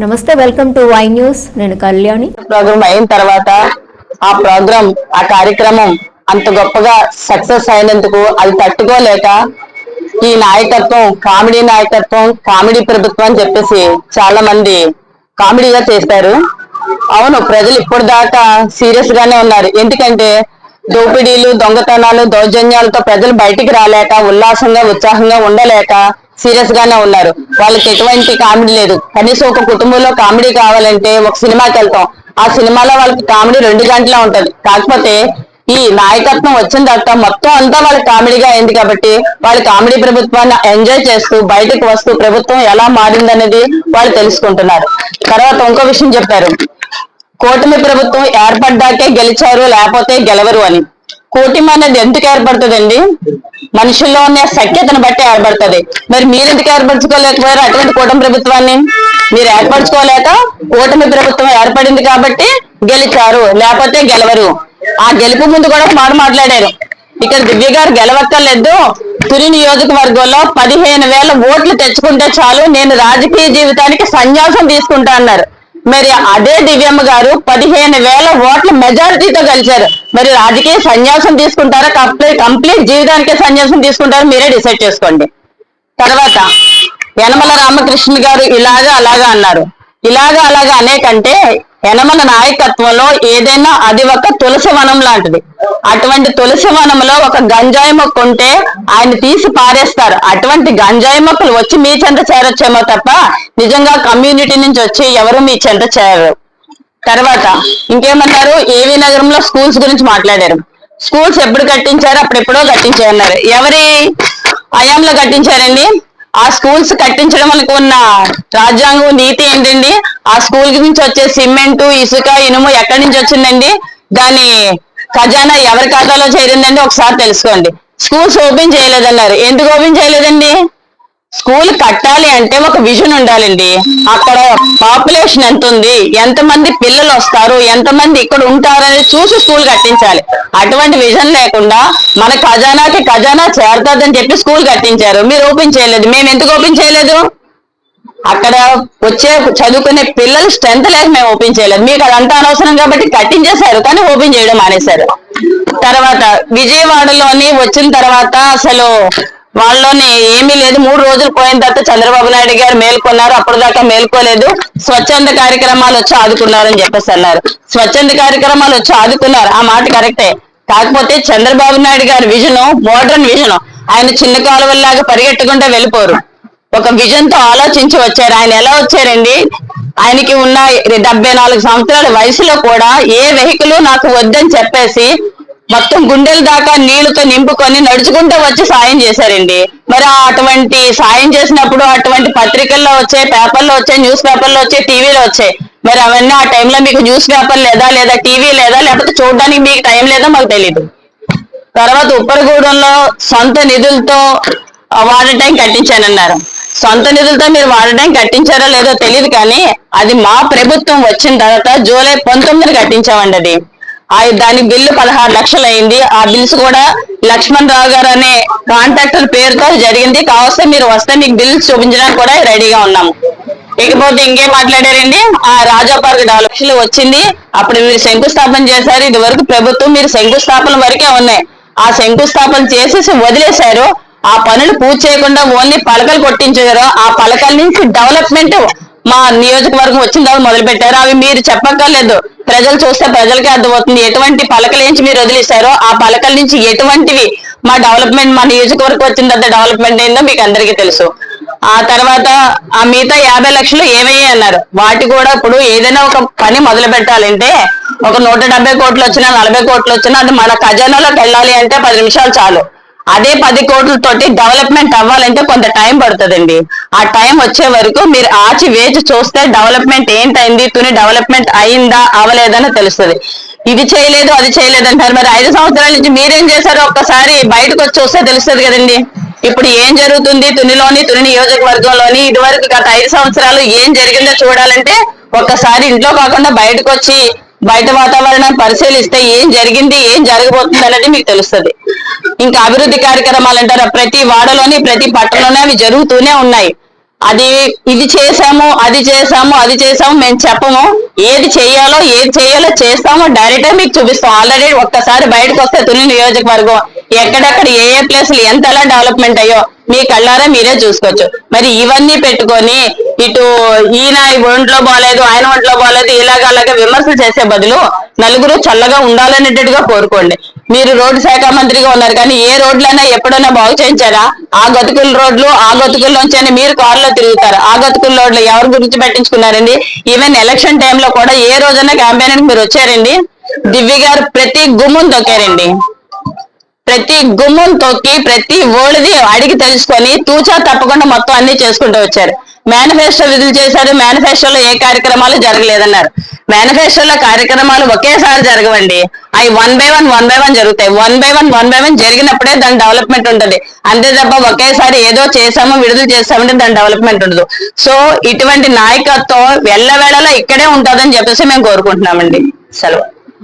నమస్తే welcome to Y news నేను Kalyani. Programme అయిన తర్వాత ఆ ప్రోగ్రామ్ ఆ కార్యక్రమం అంత గొప్పగా సక్సెస్ అయినందుకు అది తట్టుకోలేక ఈ నాయకత్వం కామెడీ నాయకత్వం కామెడీ ప్రభుత్వం అని చెప్పేసి చాలా మంది కామెడీగా చేస్తారు. అవును ప్రజలు ఇప్పుడు దాకా సీరియస్ గానే ఉన్నారు. ఎందుకంటే దోపిడీలు దొంగతనాలు దౌర్జన్యాలతో ప్రజలు బయటికి రాలేక ఉల్లాసంగా ఉత్సాహంగా ఉండలేక సీరియస్ గానే ఉన్నారు. వాళ్ళకి ఎటువంటి కామెడీ లేదు. కనీసం ఒక కుటుంబంలో కామెడీ కావాలంటే ఒక సినిమాకి వెళ్తాం. ఆ సినిమాలో వాళ్ళకి కామెడీ రెండు గంటల ఉంటది. కాకపోతే ఈ నాయకత్వం వచ్చిన తర్వాత మొత్తం అంతా వాళ్ళకి కామెడీగా అయింది కాబట్టి వాళ్ళు కామెడీ ప్రభుత్వాన్ని ఎంజాయ్ చేస్తూ బయటకు వస్తూ ప్రభుత్వం ఎలా మారిందనేది వాళ్ళు తెలుసుకుంటున్నారు. తర్వాత ఇంకో విషయం చెప్పారు. కూటమి ప్రభుత్వం ఏర్పడ్డాకే గెలిచారు లేకపోతే గెలవరు అని. కూటమి అనేది ఎందుకు ఏర్పడుతుందండి? మనుషుల్లో ఉన్న సఖ్యతను బట్టి ఏర్పడుతుంది. మరి మీరు ఎందుకు ఏర్పరచుకోలేకపోయారు అటువంటి కూటమి ప్రభుత్వాన్ని? మీరు ఏర్పరచుకోలేక కూటమి ప్రభుత్వం ఏర్పడింది కాబట్టి గెలిచారు లేకపోతే గెలవరు. ఆ గెలుపు ముందు కూడా మాట మాట్లాడారు. ఇక్కడ దివ్య గారు గెలవక్కర్లేదు. తురి నియోజకవర్గంలో పదిహేను వేల ఓట్లు తెచ్చుకుంటే చాలు నేను రాజకీయ జీవితానికి సన్యాసం తీసుకుంటా అన్నారు. మరి అదే దివ్యమ్మ గారు పదిహేను వేల ఓట్ల మెజారిటీతో గెలిచారు. మరి రాజకీయ సన్యాసం తీసుకుంటారా? కంప్లీట్ కంప్లీట్ జీవితానికే సన్యాసం తీసుకుంటారా? మీరే డిసైడ్ చేసుకోండి. తర్వాత యనమల రామకృష్ణ గారు ఇలాగా అలాగా అన్నారు. ఇలాగా అలాగా అనేకంటే యనమల నాయకత్వంలో ఏదైనా అది ఒక తులసి వనం లాంటిది. అటువంటి తులసి వనంలో ఒక గంజాయి మొక్క ఉంటే ఆయన తీసి పారేస్తారు. అటువంటి గంజాయి మొక్కలు వచ్చి మీ చెంత చేరొచ్చేమో తప్ప నిజంగా కమ్యూనిటీ నుంచి వచ్చి ఎవరు మీ చెంత చేరరు. తర్వాత ఇంకేమన్నారు ఏవి నగరంలో స్కూల్స్ గురించి మాట్లాడారు. స్కూల్స్ ఎప్పుడు కట్టించారు? అప్పుడెప్పుడో కట్టించారన్నారు. ఎవరి అయాంలో కట్టించారండి? ఆ స్కూల్స్ కట్టించడం వరకు ఉన్న రాజ్యాంగం నీతి ఏంటండి ఆ స్కూల్ నుంచి వచ్చే సిమెంట్ ఇసుక ఇనుము ఎక్కడి నుంచి వచ్చిందండి? దాని ఖజానా ఎవరి ఖాతాలో చేరిందండి? ఒకసారి తెలుసుకోండి. స్కూల్స్ ఓపెన్ చేయలేదన్నారు. ఎందుకు ఓపెన్ చేయలేదండి? స్కూల్ కట్టాలి అంటే ఒక విజన్ ఉండాలండి. అక్కడ పాపులేషన్ ఎంత ఉంది? ఎంతమంది పిల్లలు వస్తారు? ఎంతమంది ఇక్కడ ఉంటారు అనేది చూసి స్కూల్ కట్టించాలి. అటువంటి విజన్ లేకుండా మన ఖజానాకి ఖజానా చేరుతుందని చెప్పి స్కూల్ కట్టించారు. మీరు ఓపెన్ చేయలేదు. మేము ఎందుకు ఓపెన్ చేయలేదు? అక్కడ వచ్చే చదువుకునే పిల్లలు స్ట్రెంత్ లేక మేము ఓపెన్ చేయలేదు. మీకు అదంతా అనవసరం కాబట్టి కట్టించేశారు కానీ ఓపెన్ చేయడం మానేశారు. తర్వాత విజయవాడలోని వచ్చిన తర్వాత అసలు వాళ్ళని ఏమీ లేదు. మూడు రోజులు పోయిన తర్వాత చంద్రబాబు నాయుడు గారు మేల్కొన్నారు. అప్పుడు దాకా మేల్కోలేదు. స్వచ్ఛంద కార్యక్రమాలు వచ్చి ఆదుకున్నారని చెప్పేసి అన్నారు. స్వచ్ఛంద కార్యక్రమాలు వచ్చి ఆదుకున్నారు. ఆ మాట కరెక్టే. కాకపోతే చంద్రబాబు నాయుడు గారి విజన్ మోడర్న్ విజన్ ఆయన చిన్న కాలువల్లాగా పరిగెట్టకుండా వెళ్ళిపోరు. ఒక విజన్తో ఆలోచించి వచ్చారు. ఆయన ఎలా వచ్చారండి? ఆయనకి ఉన్న డెబ్బై నాలుగు సంవత్సరాల వయసులో కూడా ఏ వెహికల్ నాకు వద్దని చెప్పేసి మొత్తం గుండెల దాకా నీళ్ళతో నింపుకొని నడుచుకుంటూ వచ్చి సాయం చేశారండి. మరి అటువంటి సాయం చేసినప్పుడు అటువంటి పత్రికల్లో వచ్చాయి పేపర్లో వచ్చాయి న్యూస్ పేపర్లో వచ్చాయి టీవీలో వచ్చాయి. మరి అవన్నీ ఆ టైంలో మీకు న్యూస్ పేపర్ లేదా లేదా టీవీ లేదా లేకపోతే చూడడానికి మీకు టైం లేదా మాకు తెలియదు తర్వాత ఉప్పరగూడెంలో సొంత నిధులతో వాడే టైం కట్టించానన్నారు. సొంత నిధులతో మీరు వాడటం కట్టించారో లేదో తెలియదు కానీ అది మా ప్రభుత్వం వచ్చిన తర్వాత జూలై పంతొమ్మిదిని కట్టించామండి అది దాని బిల్లు పదహారు లక్షలు అయింది ఆ బిల్స్ కూడా లక్ష్మణ్ రావు గారు అనే కాంట్రాక్టర్ పేరుతో జరిగింది. కావస్తే మీరు వస్తే మీకు బిల్స్ చూపించడానికి కూడా రెడీగా ఉన్నాము. ఇకపోతే ఇంకేం మాట్లాడారండి? ఆ రాజా పార్క్ డెవలప్షన్ వచ్చింది. అప్పుడు మీరు శంకుస్థాపన చేశారు. ఇది వరకు ప్రభుత్వం మీరు శంకుస్థాపన వరకే ఉన్నాయి. ఆ శంకుస్థాపన చేసేసి వదిలేశారు. ఆ పనులు పూర్తి చేయకుండా ఓన్లీ పలకలు కొట్టించారు. ఆ పలకల నుంచి డెవలప్మెంట్ మా నియోజకవర్గం వచ్చిన తర్వాత మొదలు పెట్టారు అవి మీరు చెప్పక్కర్లేదు. ప్రజలు చూస్తే ప్రజలకే అర్థమవుతుంది. ఎటువంటి పలకల నుంచి మీరు వదిలేశారో ఆ పలకల నుంచి ఎటువంటివి మా డెవలప్మెంట్ మా నియోజకవర్గం వచ్చిన తర్వాత డెవలప్మెంట్ అయిందో మీకు అందరికీ తెలుసు. ఆ తర్వాత ఆ మిగతా యాభై లక్షలు ఏమయ్యాయి అన్నారు. వాటి కూడా ఇప్పుడు ఏదైనా ఒక పని మొదలు పెట్టాలంటే ఒక నూట డెబ్బై కోట్లు వచ్చినా నలభై కోట్లు వచ్చినా అది మన ఖజానాలోకి వెళ్ళాలి అంటే పది నిమిషాలు చాలు. అదే పది కోట్లతోటి డెవలప్మెంట్ అవ్వాలంటే కొంత టైం పడుతుందండి. ఆ టైం వచ్చే వరకు మీరు ఆచి వేచి చూస్తే డెవలప్మెంట్ ఏంటైంది తుని డెవలప్మెంట్ అయిందా అవలేదని తెలుస్తుంది. ఇది చేయలేదు అది చేయలేదు అంటారు. మరి ఐదు సంవత్సరాల నుంచి మీరేం చేశారో ఒక్కసారి బయటకు వచ్చి చూస్తే తెలుస్తుంది కదండి. ఇప్పుడు ఏం జరుగుతుంది? తునిలోని తుని నియోజకవర్గంలోని ఇదివరకు గత ఐదు సంవత్సరాలు ఏం జరిగిందో చూడాలంటే ఒక్కసారి ఇంట్లో కాకుండా బయటకు వచ్చి బయట వాతావరణం పరిశీలిస్తే ఏం జరిగింది ఏం జరగబోతుంది అనేది మీకు తెలుస్తుంది. ఇంకా అభివృద్ధి కార్యక్రమాలు అంటారా ప్రతి వాడలోని ప్రతి పట్టణంలోనే అవి జరుగుతూనే ఉన్నాయి. అది ఇది చేసాము అది చేసాము అది చేసాము మేము చెప్పము. ఏది చేయాలో ఏది చేయాలో చేస్తామో. డైరెక్ట్ మీకు చూపిస్తాం. ఆల్రెడీ ఒక్కసారి బయటకు వస్తే తుని నియోజకవర్గం ఎక్కడెక్కడ ఏ ఏ ప్లేస్లు ఎంతలా డెవలప్మెంట్ అయ్యో మీ కళ్ళారా మీరే చూసుకోవచ్చు. మరి ఇవన్నీ పెట్టుకొని ఇటు ఈయన ఒంట్లో బాగాలేదు ఆయన ఒంట్లో బాగాలేదు ఇలాగ అలాగే విమర్శలు చేసే బదులు నలుగురు చల్లగా ఉండాలనేటట్టుగా కోరుకోండి. మీరు రోడ్డు శాఖ మంత్రిగా ఉన్నారు కానీ ఏ రోడ్లైనా ఎప్పుడైనా బాగు చేయించారా? ఆ గతుకుల రోడ్లు ఆ గతుకుల్లోంచి మీరు కారులో తిరుగుతారు? ఆ గతుకుల రోడ్లు ఎవరి గురించి పట్టించుకున్నారండి? ఈవెన్ ఎలక్షన్ టైంలో కూడా ఏ రోజైనా క్యాంపెయిన్ మీరు వచ్చారండి? దివ్య గారు ప్రతి గుమ్మం తొక్కారండి. ప్రతి గుమ్మం తొక్కి ప్రతి ఓడిది అడిగి తెలుసుకొని తూచా తప్పకుండా మొత్తం అన్ని చేసుకుంటూ వచ్చారు. మేనిఫెస్టో విధులు చేశారు. మేనిఫెస్టోలో ఏ కార్యక్రమాలు జరగలేదన్నారు. మేనిఫెస్టోలో కార్యక్రమాలు ఒకేసారి జరగవండి. అవి one by one one by one జరుగుతాయి. One by one one by one జరిగినప్పుడే దాని డెవలప్మెంట్ ఉంటుంది. అంతే తప్ప ఒకేసారి ఏదో చేసాము విడుదల చేసామంటే దాని డెవలప్మెంట్ ఉండదు. సో ఇటువంటి నాయకత్వం వెళ్ళవేళలో ఇక్కడే ఉంటుందని చెప్పేసి మేము కోరుకుంటున్నామండి. సెలవు.